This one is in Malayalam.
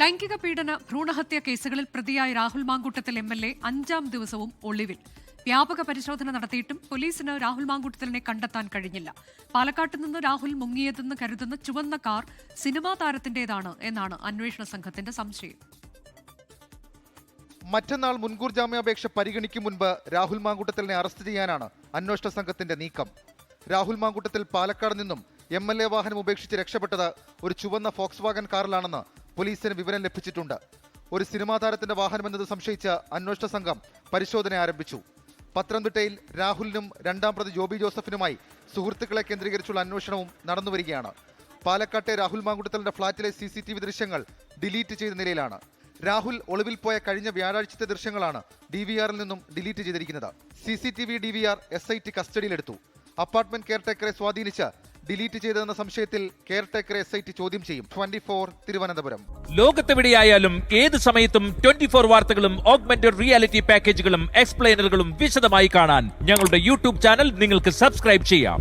ലൈംഗിക പീഡന ഭ്രൂണഹത്യ കേസുകളിൽ പ്രതിയായ Rahul Mamkootathil M L A അഞ്ചാം ദിവസവും ഒളിവിൽ. വ്യാപക പരിശോധന നടത്തിയിട്ടും പോലീസിന് രാഹുൽ മാങ്കൂട്ടത്തിലിനെ കണ്ടെത്താൻ കഴിഞ്ഞില്ല. പാലക്കാട്ട് നിന്ന് രാഹുൽ മുങ്ങിയതെന്ന് കരുതുന്ന ചുവന്ന കാർ സിനിമാ താരത്തിന്റേതാണ് എന്നാണ് അന്വേഷണ സംഘത്തിന്റെ സംശയം. മറ്റന്നാൾ മുൻകൂർ ജാമ്യാപേക്ഷ പരിഗണിക്കും മുൻപ് രാഹുൽ മാങ്കൂട്ടത്തിലിനെ അറസ്റ്റ് ചെയ്യാനാണ് അന്വേഷണ സംഘത്തിന്റെ നീക്കം. രാഹുൽ മാങ്കൂട്ടത്തിൽ പാലക്കാട് നിന്നും എം എൽ എ വാഹനം ഉപേക്ഷിച്ച് രക്ഷപ്പെട്ടത് ഒരു ചുവന്ന ഫോക്സ് വാഗൻ കാറിലാണെന്ന് പോലീസിന് വിവരം ലഭിച്ചിട്ടുണ്ട്. ഒരു സിനിമാ താരത്തിന്റെ വാഹനമെന്നത് സംശയിച്ച് അന്വേഷണ സംഘം പരിശോധന ആരംഭിച്ചു. പത്തനംതിട്ടയിൽ രാഹുലിനും രണ്ടാം പ്രതി ജോബി ജോസഫിനുമായി സുഹൃത്തുക്കളെ കേന്ദ്രീകരിച്ചുള്ള അന്വേഷണവും നടന്നുവരികയാണ് പാലക്കാട്ടെ രാഹുൽ മാങ്കുട്ടത്തലിന്റെ ഫ്ളാറ്റിലെ സി സി ടി വി ദൃശ്യങ്ങൾ ഡിലീറ്റ് ചെയ്ത നിലയിലാണ്. രാഹുൽ ഒളിവിൽ പോയ കഴിഞ്ഞ വ്യാഴാഴ്ചത്തെ ദൃശ്യങ്ങളാണ് ഡി വി ആറിൽ നിന്നും ഡിലീറ്റ് ചെയ്തിരിക്കുന്നത്. C C T V D V R S I T കസ്റ്റഡിയിലെടുത്തു. അപ്പാർട്ട്മെന്റ് കെയർടേക്കറെ സ്വാധീനിച്ച് ഡിലീറ്റ് ചെയ്തതെന്ന സംശയത്തിൽ കെയർടേക്കറെ എസ് ഐ ടി ചോദ്യം ചെയ്യും. Twenty four Thiruvananthapuram. ലോകത്തെവിടെയായാലും ഏത് സമയത്തും ട്വന്റി ഫോർ വാർത്തകളും ഓഗ്മെന്റഡ് റിയാലിറ്റി പാക്കേജുകളും എക്സ്പ്ലെയിനറുകളും വിശദമായി കാണാൻ ഞങ്ങളുടെ യൂട്യൂബ് ചാനൽ നിങ്ങൾക്ക് സബ്സ്ക്രൈബ് ചെയ്യാം.